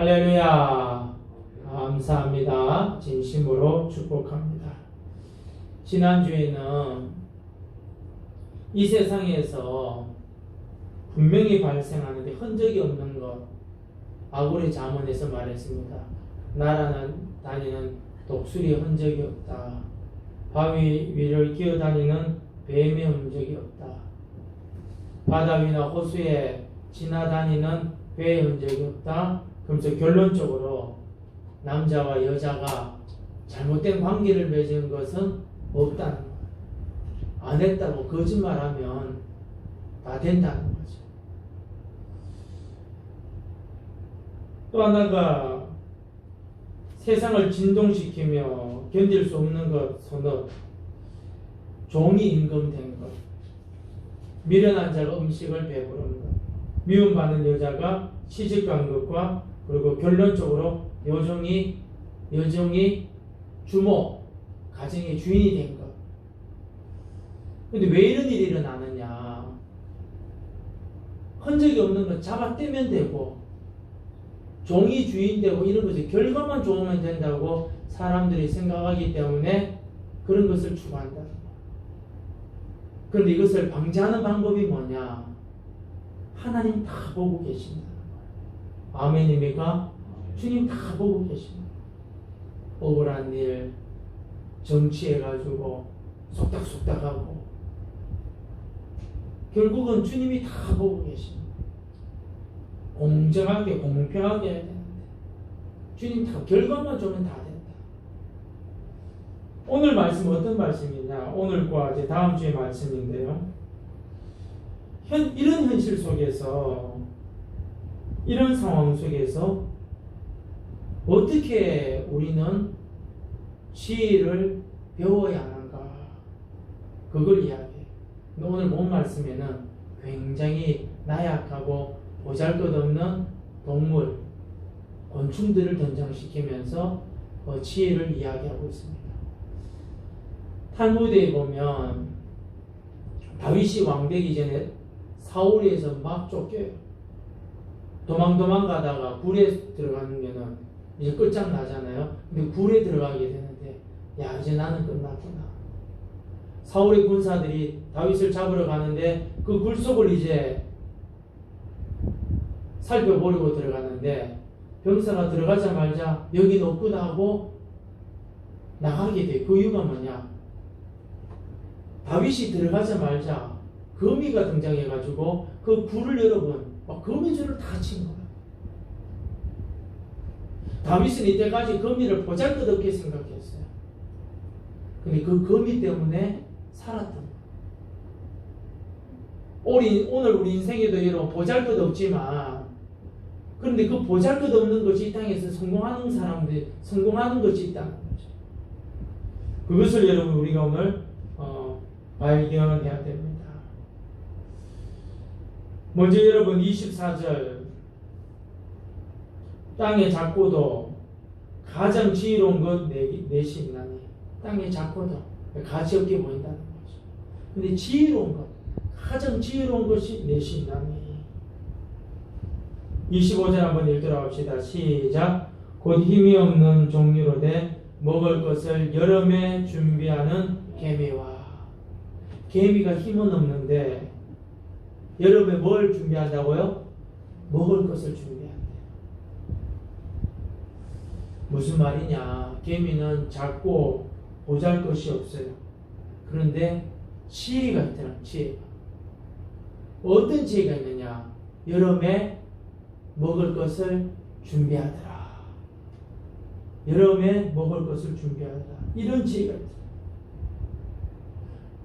할렐루야. 감사합니다. 진심으로 축복합니다. 지난주에는 이 세상에서 분명히 발생하는데 흔적이 없는 것, 아고리 자문에서 말했습니다. 나라는 다니는 독수리 흔적이 없다. 바위 위를 기어다니는 뱀의 흔적이 없다. 바다 위나 호수에 지나다니는 배의 흔적이 없다. 그러면서 결론적으로 남자와 여자가 잘못된 관계를 맺은 것은 없다는 거예요. 안 했다고 거짓말하면 다 된다는 거죠. 또 하나가 세상을 진동시키며 견딜 수 없는 것, 선업, 종이 임금된 것, 미련한 자가 음식을 배부르는 것, 미움받는 여자가 시집간 것과 그리고 결론적으로 여종이 여종이 주모 가정의 주인이 된 것. 근데 왜 이런 일이 일어나느냐? 흔적이 없는 것 잡아 떼면 되고 종이 주인 되고 이런 것이 결과만 좋으면 된다고 사람들이 생각하기 때문에 그런 것을 추구한다. 그런데 이것을 방지하는 방법이 뭐냐? 하나님 다 보고 계신다. 아멘입니까? 주님 다 보고 계십니다. 억울한 일, 정치해가지고 속닥속닥하고 결국은 주님이 다 보고 계십니다. 공정하게 공평하게 해야 되는데 주님 다 결과만 주면 다 된다. 오늘 말씀 어떤 말씀이냐? 오늘과 이제 다음 주의 말씀인데요. 현, 이런 현실 속에서 이런 상황 속에서 어떻게 우리는 지혜를 배워야 하는가? 그걸 이야기해요. 오늘 본 말씀에는 굉장히 나약하고 보잘것없는 동물, 곤충들을 등장시키면서 어, 지혜를 이야기하고 있습니다. 탈무드에 보면 다윗이 왕 되기 전에 사울에서 막 쫓겨요. 도망 도망 가다가 굴에 들어가면은 이제 끝장 나잖아요. 근데 굴에 들어가게 되는데 야 이제 나는 끝났구나. 사울의 군사들이 다윗을 잡으러 가는데 그 굴 속을 이제 살펴보려고 들어갔는데 병사가 들어가자마자 여기 없구나 하고 나가게 돼. 그 이유가 뭐냐? 다윗이 들어가자마자 거미가 등장해가지고 그 굴을 여러분 막 거미줄을 다 친 거야. 다윗은 이때까지 거미를 보잘것없게 생각했어요. 근데 그 거미 때문에 살았던 거야. 우리, 오늘 우리 인생에도 여러분 보잘것없지만 그런데 그 보잘것없는 것이 이 땅에서 성공하는 사람들이 성공하는 것이 있다는 거죠. 그것을 여러분 우리가 오늘 어, 발견해야 됩니다. 먼저 여러분 24절. 땅의 작고도 가장 지혜로운 것 내- 내시 있나니. 땅의 작고도 가치 없게 보인다는 거죠. 근데 지혜로운 것 가장 지혜로운 것이 내시 있나니. 25절 한번 읽도록 합시다. 시작. 곧 힘이 없는 종류로 돼 먹을 것을 여름에 준비하는 개미와. 개미가 힘은 없는데 여름에 뭘 준비한다고요? 먹을 것을 준비한대. 무슨 말이냐? 개미는 작고 보잘 것이 없어요. 그런데 지혜가 있더라. 지혜가. 어떤 지혜가 있느냐? 여름에 먹을 것을 준비하더라. 여름에 먹을 것을 준비하더라. 이런 지혜가 있어요.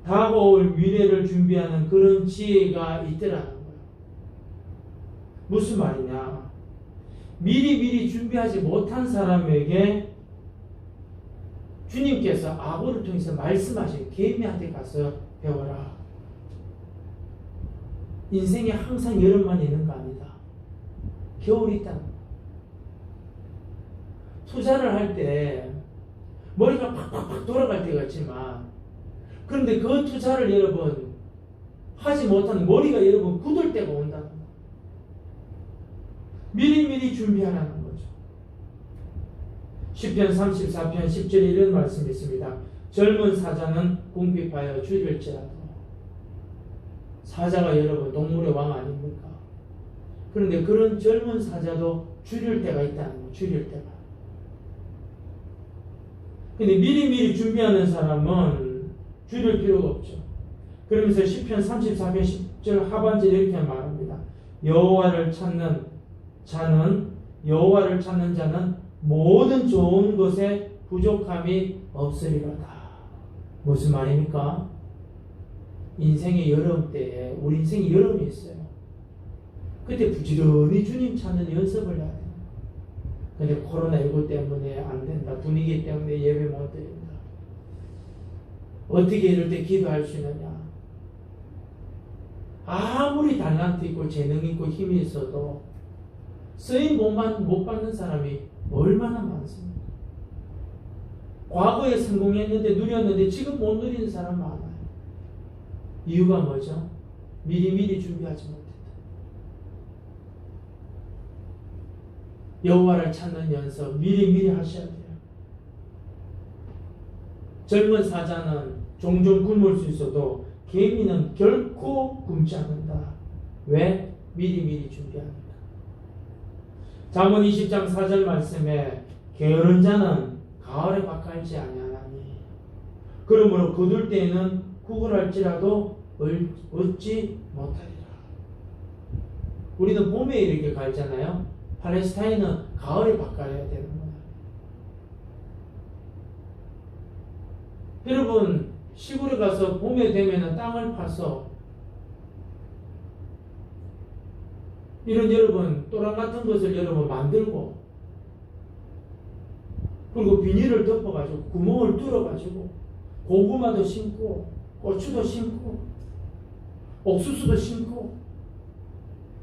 다가올 미래를 준비하는 그런 지혜가 있더라는 거예요. 무슨 말이냐? 미리 미리 준비하지 못한 사람에게 주님께서 아고를 통해서 말씀하신 개미한테 가서 배워라. 인생에 항상 여름만 있는 거 아니다. 겨울이 거야. 투자를 할 때 머리가 팍팍팍 돌아갈 때가 있지만 그런데 그 투자를 여러분 하지 못한 머리가 여러분 굳을 때가 온다는 거예요. 미리미리 준비하라는 거죠. 10편 34편 10절에 이런 말씀이 있습니다. 젊은 사자는 궁핍하여 줄일지라도 사자가 여러분 동물의 왕 아닙니까? 그런데 그런 젊은 사자도 줄일 때가 있다는 거, 줄일 때가. 근데 미리미리 준비하는 사람은 줄일 필요가 없죠. 그러면서 10편 34편 10절 하반절에 이렇게 말합니다. 여호와를 찾는 자는 여호와를 찾는 자는 모든 좋은 것에 부족함이 없으리로다. 무슨 말입니까? 인생의 여름 때에 우리 인생이 여름이 있어요. 그때 부지런히 주님 찾는 연습을 해야 돼요. 근데 코로나19 때문에 안 된다. 분위기 때문에 예배 못 드린다. 어떻게 이럴 때 기도할 수 있느냐? 아무리 달란트 있고 재능 있고 힘이 있어도 쓰임 못만 못 받는 사람이 얼마나 많습니까? 과거에 성공했는데 누렸는데 지금 못 누리는 사람 많아요. 이유가 뭐죠? 미리미리 준비하지 못했다. 여호와를 찾는 연습 미리미리 하셔야 돼요. 젊은 사자는 종종 굶을 수 있어도 개미는 결코 굶지 않는다. 왜? 미리미리 준비합니다. 잠언 20장 4절 말씀에 게으른 자는 가을에 바깔지 아니하나니 그러므로 거둘 때에는 구걸할지라도 얻- 얻지 못하리라. 우리는 봄에 이렇게 갈잖아요. 팔레스타인은 가을에 바꿔야 되는 거예요. 여러분 시골에 가서 봄에 되면은 땅을 파서 이런 여러분 또랑 같은 것을 여러분 만들고 그리고 비닐을 덮어가지고 구멍을 뚫어가지고 고구마도 심고 고추도 심고 옥수수도 심고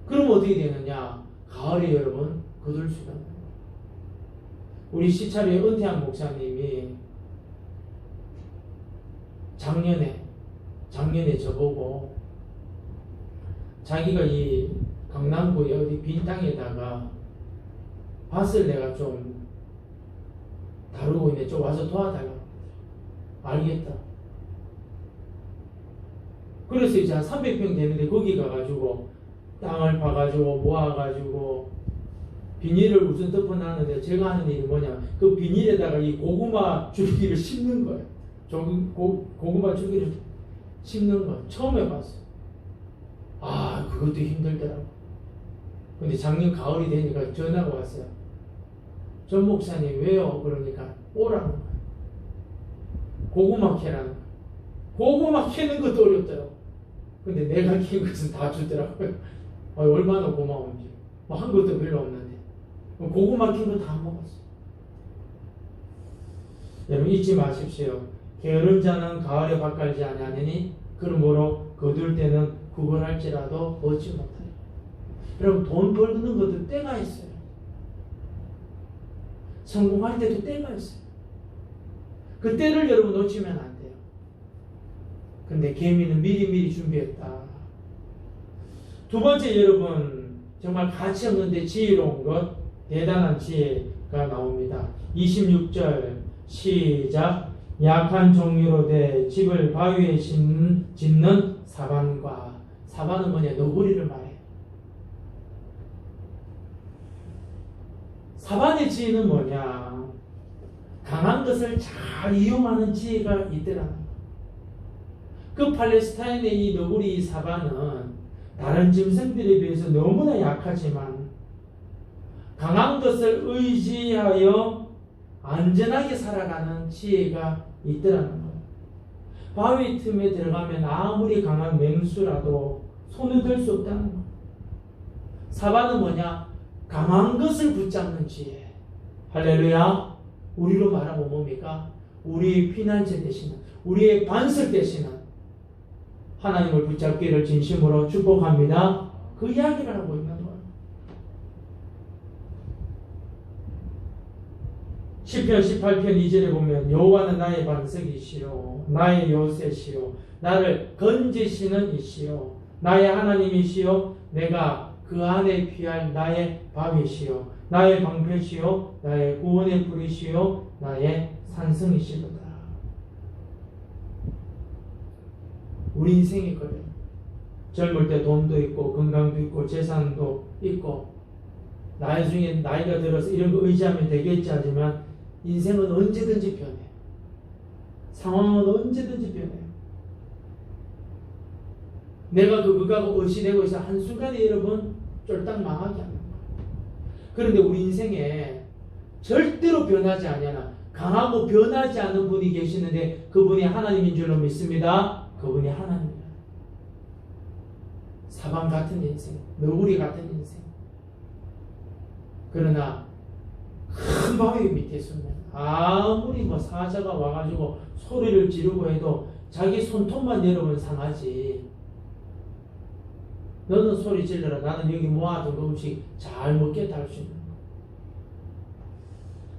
그러면 어떻게 되느냐 가을에 여러분 거둘 수가. 우리 시찰의 은퇴한 목사님이 작년에 작년에 저보고 자기가 이 강남구에 어디 빈 땅에다가 밭을 내가 좀 다루고 있는데 좀 와서 도와달라고 알겠다. 그래서 이제 한 300평 되는데 거기 가가지고 땅을 파가지고 모아가지고 비닐을 우선 덮어놨는데 제가 하는 일이 뭐냐 그 비닐에다가 이 고구마 줄기를 심는 거예요. 조금 고, 고구마 줄기를 심는 거 처음 해봤어요. 아 그것도 힘들더라고. 근데 작년 가을이 되니까 전화가 왔어요. 전 목사님 왜요? 그러니까 오라는 거예요. 고구마 캐라는 거예요. 고구마 캐는 것도 어렵더라고. 근데 내가 캔 것은 다 주더라고요. 아, 얼마나 고마운지. 뭐 한 것도 별로 없는데. 고구마 캔 거 다 먹었어. 여러분 잊지 마십시오. 게으른 자는 가을에 바깔지 아니하니 그러므로 거둘 때는 구걸할지라도 얻지 못하리. 여러분 돈 벌는 것도 때가 있어요. 성공할 때도 때가 있어요. 그 때를 여러분 놓치면 안 돼요. 근데 개미는 미리미리 준비했다. 두 번째 여러분 정말 가치 없는데 지혜로운 것 대단한 지혜가 나옵니다. 26절 시작 약한 종류로 돼 집을 바위에 짓는, 사반과 사반은 뭐냐 너구리를 말해. 사반의 지혜는 뭐냐 강한 것을 잘 이용하는 지혜가 있더라는 거. 그 팔레스타인의 이 너구리 사반은 다른 짐승들에 비해서 너무나 약하지만 강한 것을 의지하여 안전하게 살아가는 지혜가 있더라는 거예요. 바위 틈에 들어가면 아무리 강한 맹수라도 손을 들 수 없다는 거예요. 사바는 뭐냐? 강한 것을 붙잡는 지혜. 할렐루야. 우리로 말하면 뭡니까? 우리의 피난처 되시는, 우리의 반석 되시는 하나님을 붙잡기를 진심으로 축복합니다. 그 이야기를 하고 있는 거예요. 시편 18편 2절에 보면 여호와는 나의 반석이시요 나의 요새시요 나를 건지시는 이시요 나의 하나님이시요 내가 그 안에 피할 나의 밤이시요 나의 방패시요 나의 구원의 불이시요 나의 산성이시로다. 우리 인생이 그래. 젊을 때 돈도 있고 건강도 있고 재산도 있고 나중에 나이가 들어서 이런 거 의지하면 되겠지 하지만 인생은 언제든지 변해. 상황은 언제든지 변해. 내가 그 그거하고 의시되고 있어 한순간에 여러분 쫄딱 망하게 하는 거야. 그런데 우리 인생에 절대로 변하지 않냐나 강하고 변하지 않은 분이 계시는데 그분이 하나님인 줄로 믿습니다. 그분이 하나님이야. 사방 같은 인생, 너구리 같은 인생. 그러나 큰 바위 밑에 있으면 아무리 뭐 사자가 와가지고 소리를 지르고 해도 자기 손톱만 여러분 상하지. 너는 소리 질러라. 나는 여기 모아둔 그 음식 잘 먹겠다 할 수 있는 거.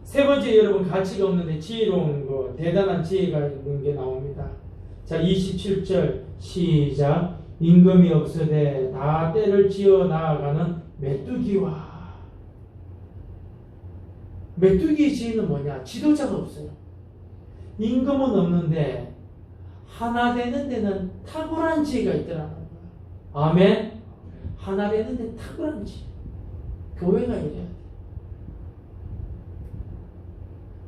세 번째 여러분 가치가 없는데 지혜로운 거 대단한 지혜가 있는 게 나옵니다. 자 27절 시작 임금이 없으되 다 때를 지어 나아가는 메뚜기와 메뚜기 지혜는 뭐냐? 지도자가 없어요. 임금은 없는데 하나 되는 데는 탁월한 지혜가 있더라는 거야. 아멘. 하나 되는 데 탁월한 지혜. 교회가 이래야 돼.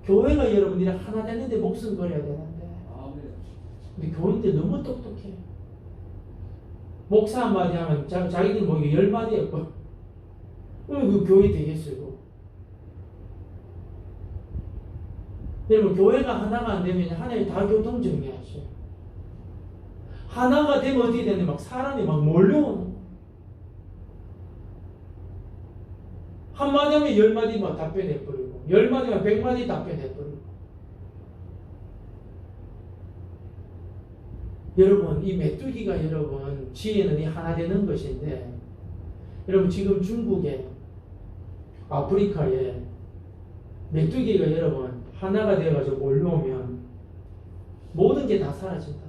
교회가 여러분들이 하나 되는데 목숨 걸어야 되는데 근데 교인들 너무 똑똑해. 목사 한마디 하면 자, 자기들 뭐 이게 열 마디 했고 그 교회 되겠어요. 그거. 여러분 교회가 하나가 안 되면 하나님 다 교통 정리하셔. 하나가 되면 어떻게 되는데 막 사람이 막 몰려오는 거야. 한마디 하면 열 마디 막 답변해 버리고 열 마디면 백 마디 답변해 버리고 여러분 이 메뚜기가 여러분 지혜는 이 하나 되는 것인데 여러분 지금 중국에 아프리카에 메뚜기가 여러분 하나가 되어가지고 몰려오면 모든 게 다 사라진다.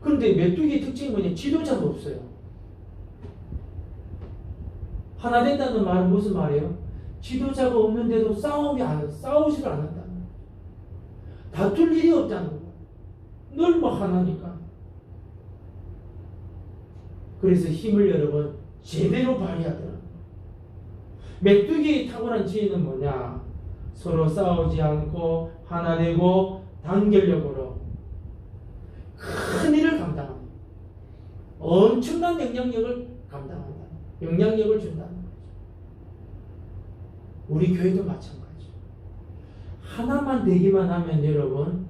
그런데 메뚜기 특징이 뭐냐? 지도자가 없어요. 하나 된다는 말은 무슨 말이에요? 지도자가 없는데도 싸움이 안, 싸우지를 거예요. 다툴 일이 없다는 거예요. 늘뭐 하나니까. 그래서 힘을 여러분 제대로 발휘하더라고요. 메뚜기의 탁월한 지혜는 뭐냐? 서로 싸우지 않고 하나 되고 단결력으로 큰 일을 감당합니다. 엄청난 영향력을 감당한다. 영향력을 준다는 거죠. 우리 교회도 마찬가지. 하나만 되기만 하면 여러분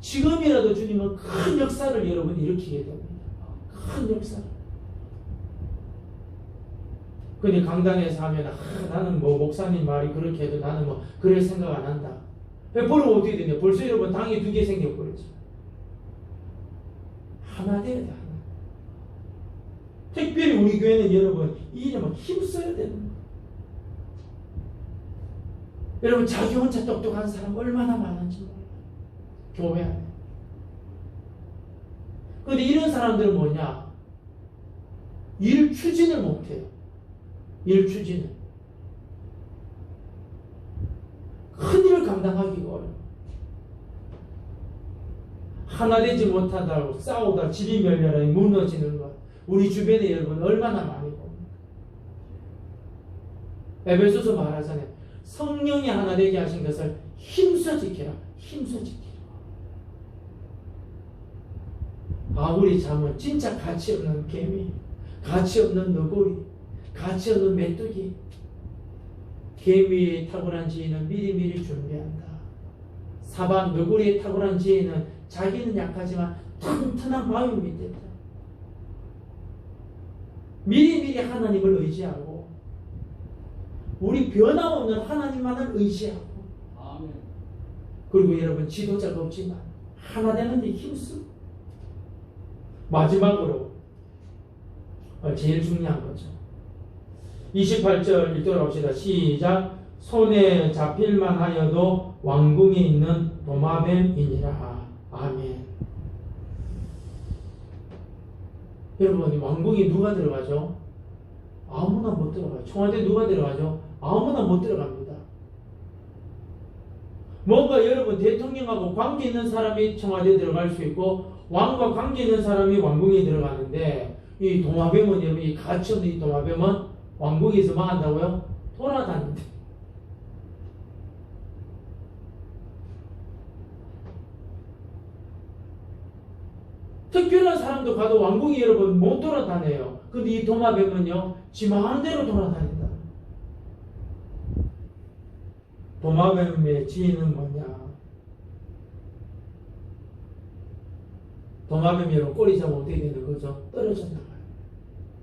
지금이라도 주님은 큰 역사를 여러분 일으키게 됩니다. 큰 역사를. 근데 강단에서 하면 아, 나는 뭐 목사님 말이 그렇게 해도 나는 뭐 그럴 생각 안 한다. 벌면 어떻게 되냐? 벌써 여러분 당이 두 개 생겨버렸죠. 하나 돼 하나. 특별히 우리 교회는 여러분 이 일에 막 힘써야 되는 거예요. 여러분 자기 혼자 똑똑한 사람 얼마나 많은지 몰라요. 교회 안에. 근데 이런 사람들은 뭐냐? 일 추진을 못해요. 일 추진을. 큰 일을 감당하기가 어려워. 하나 되지 못하다고 싸우다 집이 멸렬하니 무너지는 것. 우리 주변에 여러분 얼마나 많이 봅니까? 에베소서 말하잖아요. 성령이 하나 되게 하신 것을 힘써 지키라. 힘써 지키라. 아무리 잠은 진짜 가치 없는 개미, 가치 없는 너구리, 가치 없는 메뚜기. 개미의 탁월한 지혜는 미리미리 준비한다. 사반 너구리의 탁월한 지혜는 자기는 약하지만 튼튼한 마음 밑에 있다. 미리미리 하나님을 의지하고 우리 변함없는 하나님만을 의지하고 그리고 여러분 지도자가 없지만 하나 되는 데 힘쓰고 마지막으로 어, 제일 중요한 거죠. 28절 읽도록 시작 손에 잡힐만 하여도 왕궁에 있는 도마뱀이니라 아멘 여러분 왕궁에 누가 들어가죠? 아무나 못 들어가요. 청와대 누가 들어가죠? 아무나 못 들어갑니다. 뭔가 여러분 대통령하고 관계 있는 사람이 청와대에 들어갈 수 있고 왕과 관계 있는 사람이 왕궁에 들어가는데 이 도마뱀은 여러분 이 없는 이 도마뱀은 왕궁에서 뭐 한다고요? 돌아다닌다. 특별한 사람도 가도 왕궁이 여러분 못 돌아다녀요. 근데 이 도마뱀은요, 지 마음대로 돌아다닌다. 도마뱀의 지인은 뭐냐? 도마뱀이 꼬리 잡으면 어떻게 되는 거죠? 떨어져 나가요.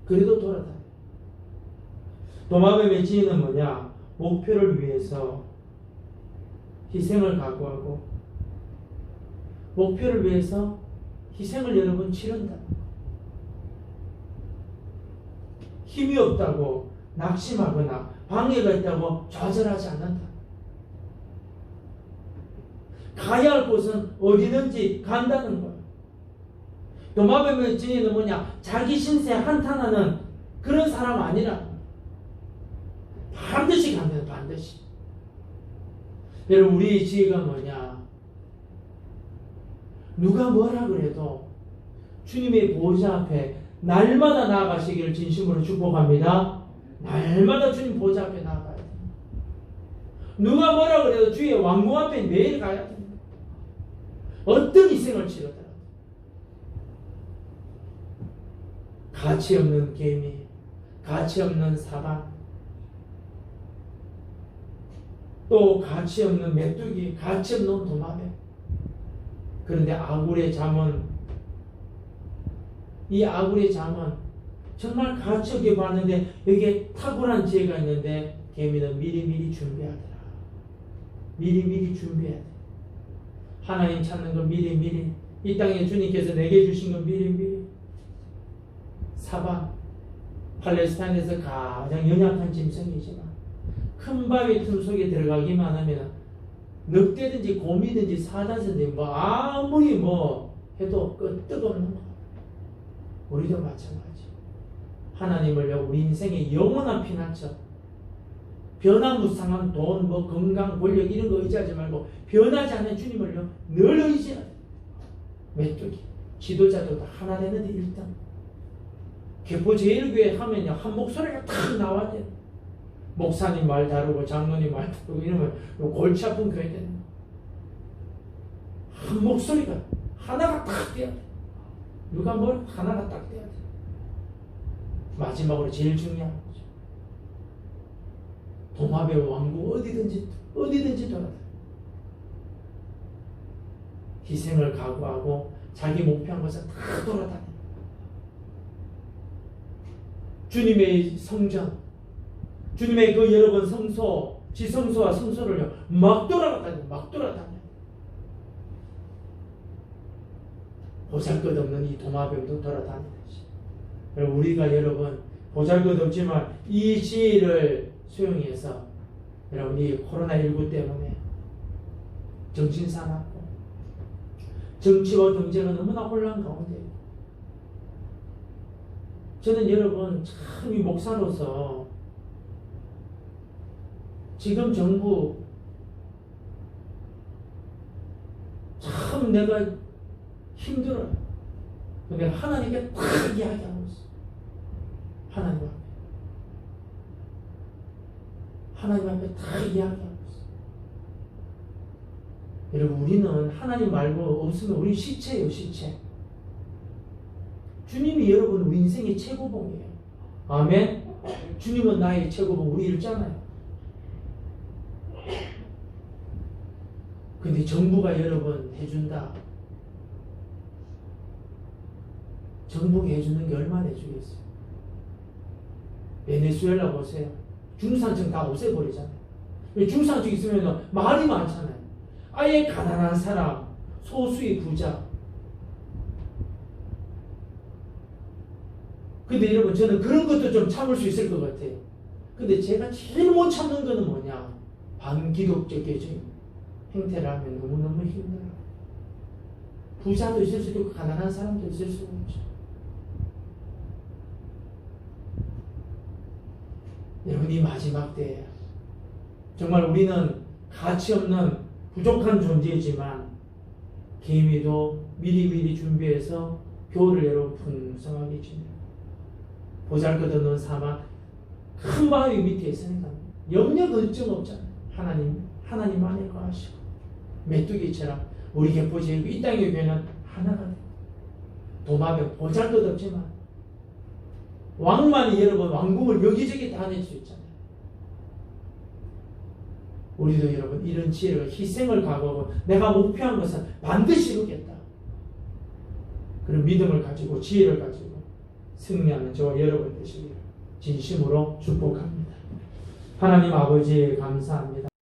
그래도 돌아다녀요. 도마뱀의 지인은 뭐냐? 목표를 위해서 희생을 각오하고 목표를 위해서 희생을 여러분 치른다. 힘이 없다고 낙심하거나 방해가 있다고 좌절하지 않는다. 가야 할 곳은 어디든지 간다는 거예요. 도마뱀의 진리는 뭐냐? 자기 신세 한탄하는 그런 사람 아니라 반드시 간다, 반드시. 여러분, 우리 지혜가 뭐냐? 누가 뭐라 그래도 주님의 보좌 앞에 날마다 나아가시기를 진심으로 축복합니다. 날마다 주님 보좌 앞에 나아가야 됩니다. 누가 뭐라 그래도 주의 왕궁 앞에 매일 가야 됩니다. 어떤 희생을 치르더라도 가치 없는 개미, 가치 없는 사방, 또 가치 없는 메뚜기, 가치 없는 도마뱀. 그런데 아굴의 잠은 이 아굴의 잠은 정말 가치 없게 봤는데 여기에 탁월한 지혜가 있는데 개미는 미리미리 준비하더라. 미리미리 준비해야 돼. 하나님 찾는 건 미리미리 이 땅에 주님께서 내게 주신 건 미리미리 사방 팔레스타인에서 가장 연약한 짐승이지만 큰 바위 틈 속에 들어가기만 하면 늑대든지 곰이든지 사자든지 뭐 아무리 뭐 해도 끄떡없는 거. 우리도 마찬가지. 하나님을요 우리 인생의 영원한 피난처. 변화무쌍한 돈, 뭐 건강, 권력 이런 거 의지하지 말고 변하지 않는 주님을요 늘 의지하라. 메뚜기 지도자도 다 하나 되는데 일단 개포 제일교회 하면요 한 목소리가 탁 나와야 돼. 목사님 말 다르고 장로님 말 다르고 이러면 골치 아픈 교회 되는. 한 목소리가 하나가 딱 돼야 돼. 누가 뭘 하나가 딱 돼야 돼. 마지막으로 제일 중요한 거죠. 도마뱀 왕국 어디든지 어디든지 돌아다. 희생을 각오하고 자기 목표한 것을 다 돌아다니. 주님의 성전, 주님의 그 여러분 성소, 지성소와 성소를요, 막 돌아다녀, 막 돌아다녀. 보잘 것 없는 이 도마뱀도 돌아다니듯이. 우리가 여러분, 보잘 것 없지만 이 지혜를 수용해서 여러분 이 코로나19 때문에 정신 사납고 정치와 경제가 너무나 혼란 가운데 저는 여러분 참 이 목사로서 지금 정부 참 내가 힘들어요. 근데 하나님께 딱 이야기하고 있어. 하나님 앞에. 하나님 앞에 다 이야기하고 있어. 여러분, 우리는 하나님 말고 없으면 우리 시체예요, 시체. 주님이 여러분 우리 인생의 최고봉이에요. 아멘. 주님은 나의 최고봉, 우리 읽잖아요. 근데 정부가 여러분 해준다. 정부가 해주는 게 얼마나 해주겠어요? 베네수엘라 보세요. 중산층 다 없애버리잖아요. 중산층 있으면 말이 많잖아요. 아예 가난한 사람, 소수의 부자. 근데 여러분, 저는 그런 것도 좀 참을 수 있을 것 같아요. 근데 제가 제일 못 참는 거는 뭐냐? 반기독적인 행태를 하면 너무너무 힘들어. 부자도 있을 수 있고 가난한 사람도 있을 수 있죠. 여러분 이 마지막 때에 정말 우리는 가치 없는 부족한 존재이지만 개미도 미리미리 준비해서 교를 여러분 풍성하게 지내 보잘것없는 사막 큰 바위 밑에 있으니까 염려 걱정 없잖아요. 하나님 하나님 안에 거하시고 메뚜기처럼 우리에게 보시고 이 땅의 교회는 하나가 돼요. 도마뱀 보잘것 없지만 왕만이 여러분 왕궁을 여기저기 다닐 수 있잖아요. 우리도 여러분 이런 지혜를 희생을 각오하고 내가 목표한 것은 반드시 이루겠다. 그런 믿음을 가지고 지혜를 가지고 승리하는 저와 여러분 되시기를 진심으로 축복합니다. 하나님 아버지 감사합니다.